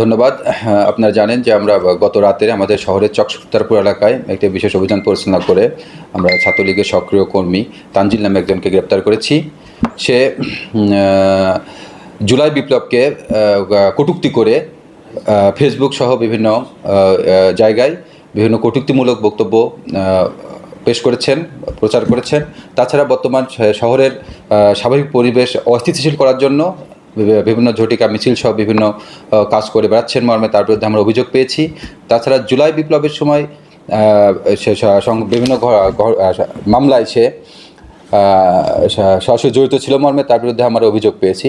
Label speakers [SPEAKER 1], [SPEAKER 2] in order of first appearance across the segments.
[SPEAKER 1] ধন্যবাদ। আপনারা জানেন যে আমরা গত রাতে আমাদের শহরের চকসুত্তারপুর এলাকায় একটি বিশেষ অভিযান পরিচালনা করে আমরা ছাত্রলীগের সক্রিয় কর্মী তানজিল নামে একজনকে গ্রেপ্তার করেছি। সে জুলাই বিপ্লবকে কটূক্তি করে ফেসবুক সহ বিভিন্ন জায়গায় বিভিন্ন কটূক্তিমূলক বক্তব্য পেশ করেছেন, প্রচার করেছেন। তাছাড়া বর্তমান শহরের স্বাভাবিক পরিবেশ অস্থিতিশীল করার জন্য বিভিন্ন ঝটিকা মিছিল সহ বিভিন্ন কাজ করে বেড়াচ্ছেন মর্মে। তার বিরুদ্ধে আমরা অভিযোগ পেয়েছি। তাছাড়া জুলাই বিপ্লবের সময় বিভিন্ন মামলায় সে সরাসরি জড়িত ছিল মর্মে। তার বিরুদ্ধে আমরা অভিযোগ পেয়েছি।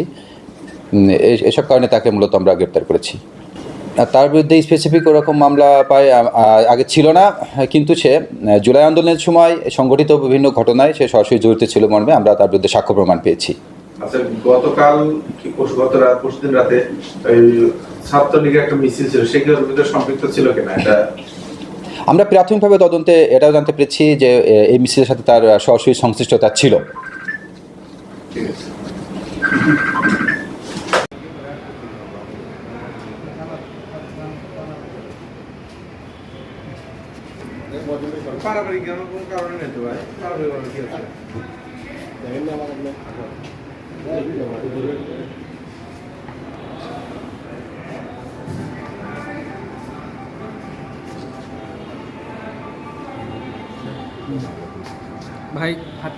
[SPEAKER 1] এসব কারণে তাকে মূলত আমরা গ্রেপ্তার করেছি। তার বিরুদ্ধে স্পেসিফিক ওরকম মামলা পায় আগে ছিল না। কিন্তু সে জুলাই আন্দোলনের সময় সংগঠিত বিভিন্ন ঘটনায় সে সরাসরি জড়িত ছিল মর্মে। আমরা তার বিরুদ্ধে সাক্ষ্য প্রমাণ পেয়েছি।
[SPEAKER 2] আচ্ছা গতকাল কি পরশু গত রাত পরশুদিন রাতে ওই ছাত্রলীগের একটা মিছিল ছিল সেগুলোর ভিতরে সম্পৃক্ত ছিল কিনা? এটা
[SPEAKER 1] আমরা প্রাথমিকভাবে তদন্তে এটাও জানতে পেরেছি যে এই মিছিলের সাথে তার সরাসরি সংশ্লিষ্টতা ছিল।
[SPEAKER 2] ঠিক আছে। পারাবারিক কোনো কারণে নেই তো ভাই। পারাবারিক কারণে কি আছে
[SPEAKER 3] ভাই হাতটা